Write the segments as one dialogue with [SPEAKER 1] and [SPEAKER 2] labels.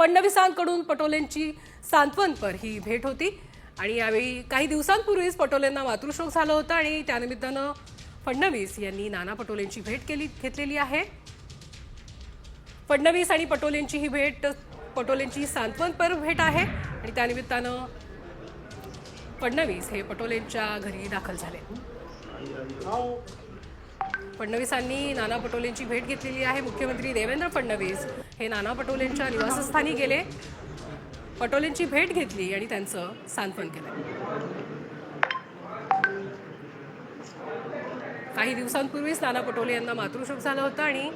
[SPEAKER 1] फडणवीसांकडून पटोलेंची सांत्वनपर ही भेट होती. आणि यावेळी काही दिवसांपूर्वीच पटोलेंना मातृशोक झालं होतं आणि त्यानिमित्तानं फडणवीस यांनी नाना पटोलेंची भेट केली घेतलेली आहे. फडणवीस आणि पटोलेंची ही भेट पटोलेंची सांत्वनपर भेट आहे आणि त्यानिमित्तानं फडणवीस हे पटोलेंच्या घरी दाखल झाले. फडणवीसांनी नाना पटोलेंची भेट घेतलेली आहे. मुख्यमंत्री देवेंद्र फडणवीस हे नाना पटोलेंच्या निवासस्थानी गेले. पटोलेंची भेट घेतली आणि त्यांचं सांत्वन केलं. काही दिवसांपूर्वीच नाना पटोले यांना मातृशोक झालं होतं आणि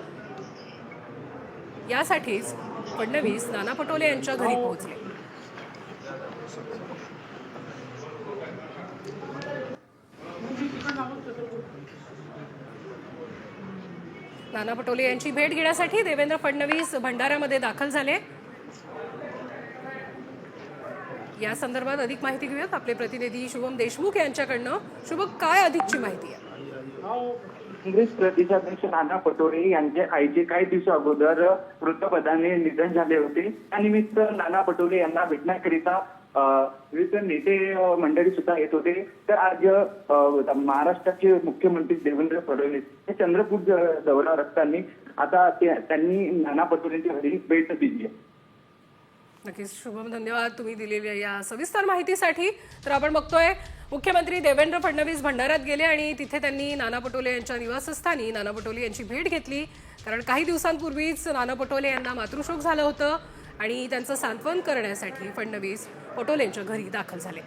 [SPEAKER 1] यासाठीच फडणवीस नाना पटोले यांच्या घरी पोहोचले. नाना पटोले यांची भेट घेण्यासाठी देवेंद्र फडणवीस भंडाऱ्यामध्ये दाखल झाले. या संदर्भात अधिक माहिती घेऊयात. आपले प्रतिनिधी शुभम देशमुख यांच्याकडनं. शुभम काय अधिकची माहिती आहे?
[SPEAKER 2] काँग्रेस प्रदेशाध्यक्ष नाना पटोले यांचे आईचे काही दिवस अगोदर वृत्तपदाने निधन झाले होते. त्यानिमित्त नाना पटोले यांना भेटण्याकरिता विविध नेते मंडळी सुद्धा येत होते. तर आज महाराष्ट्राचे मुख्यमंत्री देवेंद्र फडणवीस हे चंद्रपूर ज- दौऱ्यावर असताना आता त्यांनी नाना पटोलेंच्या घरी भेट दिली. आहे
[SPEAKER 1] नक्कीच शुभम धन्यवाद तुम्ही दिलेल्या या सविस्तर माहितीसाठी. तर आपण बघतोय मुख्यमंत्री देवेंद्र फडणवीस भंडाऱ्यात गेले आणि तिथे त्यांनी नाना पटोले यांच्या निवासस्थानी नाना पटोले यांची भेट घेतली. कारण काही दिवसांपूर्वीच नाना पटोले यांना मातृशोक झालं होतं. आणि त्यांचं सांत्वन करण्यासाठी फडणवीस पटोलेंच्या घरी दाखल झाले.